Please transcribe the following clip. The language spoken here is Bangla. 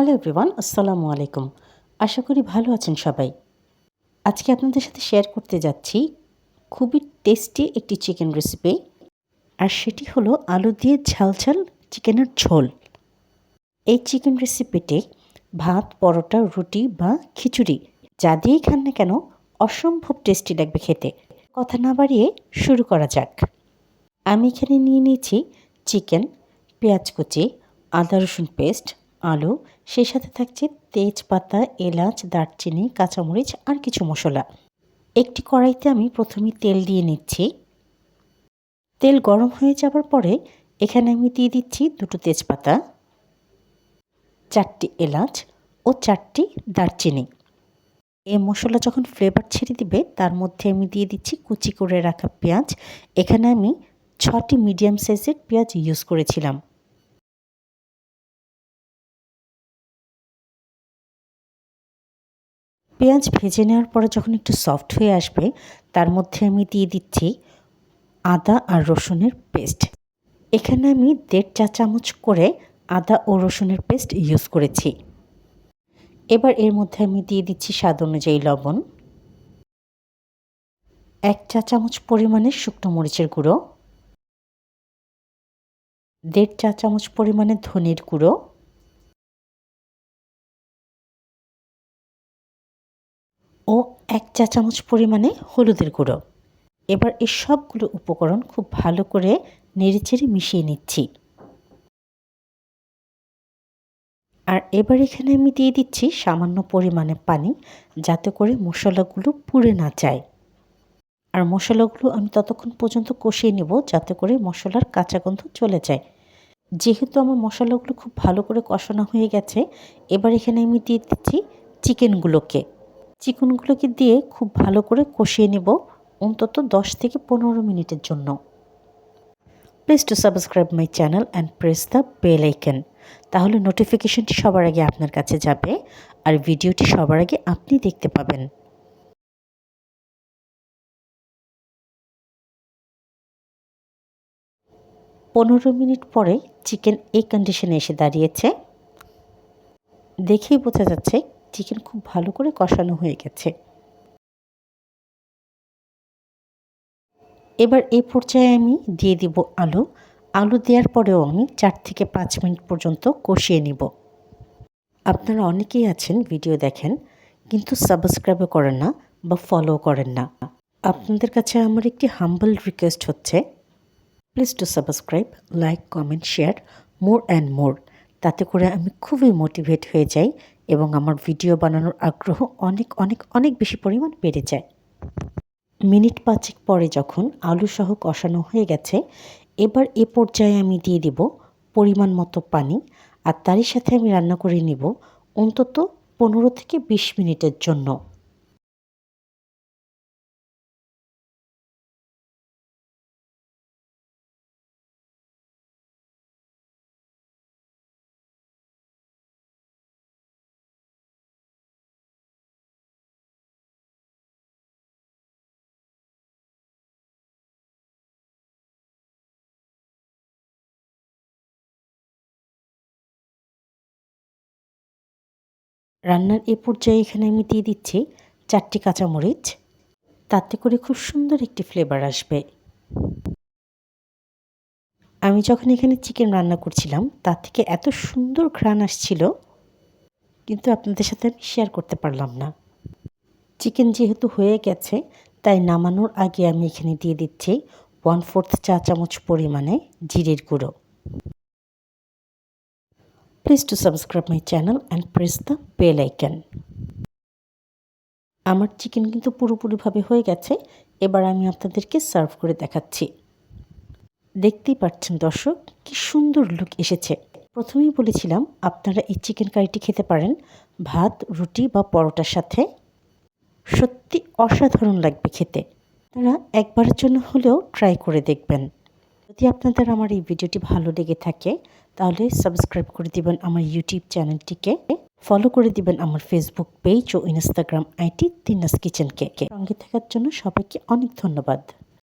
হ্যালো এভরিওয়ান, আসসালামু আলাইকুম। আশা করি ভালো আছেন সবাই। আজকে আপনাদের সাথে শেয়ার করতে যাচ্ছি খুবই টেস্টি একটি চিকেন রেসিপি আর সেটি হলো আলু দিয়ে ঝাল ঝাল চিকেনের ঝোল। এই চিকেন রেসিপিটি ভাত, পরোটা, রুটি বা খিচুড়ি, যা দিয়েই খান না কেন, অসম্ভব টেস্টি লাগবে খেতে। কথা না বাড়িয়ে শুরু করা যাক। আমি এখানে নিয়ে নিয়েছি চিকেন, পেঁয়াজ কুচি, আদা রসুন পেস্ট আলু, সেই সাথে থাকছে তেজপাতা, এলাচ, দারচিনি, কাঁচামরিচ আর কিছু মশলা। একটি কড়াইতে আমি প্রথমে তেল দিয়ে নিচ্ছি। তেল গরম হয়ে যাবার পরে এখানে আমি দিয়ে দিচ্ছি দুটো তেজপাতা, চারটি এলাচ ও চারটি দারচিনি। এই মশলা যখন ফ্লেভার ছেড়ে দিবে, তার মধ্যে আমি দিয়ে দিচ্ছি কুচি করে রাখা পেঁয়াজ। এখানে আমি ছটি মিডিয়াম সাইজের পেঁয়াজ ইউজ করেছিলাম। পেঁয়াজ ভেজে নেওয়ার পরে যখন একটু সফট হয়ে আসবে, তার মধ্যে আমি দিয়ে দিচ্ছি আদা আর রসুনের পেস্ট এখানে আমি দেড় চা চামচ করে আদা ও রসুনের পেস্ট ইউজ করেছি। এবার এর মধ্যে আমি দিয়ে দিচ্ছি স্বাদ অনুযায়ী লবণ। এক চা চামচ পরিমাণে শুকনো মরিচের গুঁড়ো। দেড় চা চামচ পরিমাণে ধনের গুঁড়ো। ও এক চা চামচ পরিমাণে হলুদের গুঁড়ো। এবার এই সবগুলো উপকরণ খুব ভালো করে নেড়েচেড়ে মিশিয়ে নিচ্ছি। আর এবার এখানে আমি দিয়ে দিচ্ছি সামান্য পরিমাণে পানি, যাতে করে মশলাগুলো পুড়ে না যায়। আর মশলাগুলো আমি ততক্ষণ পর্যন্ত কষিয়ে নেব, যাতে করে মশলার কাঁচা গন্ধ চলে যায়। যেহেতু আমার মশলাগুলো খুব ভালো করে কষানো হয়ে গেছে, এবার এখানে আমি দিয়ে দিচ্ছি চিকেনগুলোকে। চিকেনগুলোকে দিয়ে খুব ভালো করে কষিয়ে নেব অন্তত দশ থেকে পনেরো মিনিটের জন্য। Please to subscribe my channel and press the bell icon তাহলে নোটিফিকেশনটি সবার আগে আপনার কাছে যাবে আর ভিডিওটি সবার আগে আপনি দেখতে পাবেন। পনেরো মিনিট পরে চিকেন এই কন্ডিশনে এসে দাঁড়িয়েছে। দেখেই বোঝা যাচ্ছে চিকেন খুব ভালো করে কষানো হয়ে গেছে। এবার এই পর্যায়ে আমি দিয়ে দিব আলু। আলু দেওয়ার পরেও আমি চার থেকে পাঁচ মিনিট পর্যন্ত কষিয়ে নিব। আপনারা অনেকেই আছেন ভিডিও দেখেন, কিন্তু সাবস্ক্রাইবও করেন না বা ফলো করেন না। আপনাদের কাছে আমার একটি হাম্বল রিকোয়েস্ট হচ্ছে please to subscribe like comment share more and more তাতে করে আমি খুবই মোটিভেট হয়ে যাই এবং আমার ভিডিও বানানোর আগ্রহ অনেক অনেক অনেক বেশি পরিমাণ বেড়ে যায়। মিনিট পাঁচেক পরে যখন আলু সহ কষানো হয়ে গেছে, এবার এ পর্যায়ে আমি দিয়ে দেব পরিমাণ মতো পানি আর তারই সাথে আমি রান্না করে নেব অন্তত পনেরো থেকে বিশ মিনিটের জন্য। রান্নার এ পর্যায়ে এখানে আমি দিয়ে দিচ্ছি চারটি কাঁচামরিচ। তাতে করে খুব সুন্দর একটি ফ্লেভার আসবে। আমি যখন এখানে চিকেন রান্না করছিলাম, তার থেকে এত সুন্দর ঘ্রাণ আসছিল, কিন্তু আপনাদের সাথে আমি শেয়ার করতে পারলাম না। চিকেন যেহেতু হয়ে গেছে, তাই নামানোর আগে আমি এখানে দিয়ে দিচ্ছি ওয়ান ফোর্থ চা চামচ পরিমাণে জিরের গুঁড়ো। Please to subscribe my channel and press the bell icon আমার চিকেন কিন্তু পুরোপুরিভাবে হয়ে গেছে, এবার আমি আপনাদেরকে সার্ভ করে দেখাচ্ছি। দেখতেই পাচ্ছেন দর্শক, কি সুন্দর লুক এসেছে। প্রথমেই বলেছিলাম, আপনারা এই চিকেন কারিটি খেতে পারেন, ভাত, রুটি বা পরোটার সাথে। সত্যি অসাধারণ লাগবে খেতে। তারা একবারের জন্য হলেও ট্রাই করে দেখবেন। যদি আপনাদের আমার এই ভিডিওটি ভালো লেগে থাকে তাহলে সাবস্ক্রাইব করে দিবেন আমার ইউটিউব চ্যানেলটিকে ফলো করে দিবেন আমার ফেসবুক পেজ ও ইনস্টাগ্রাম আইটি তিনাস কিচেনকে সঙ্গে থাকার জন্য সবাইকে অনেক ধন্যবাদ।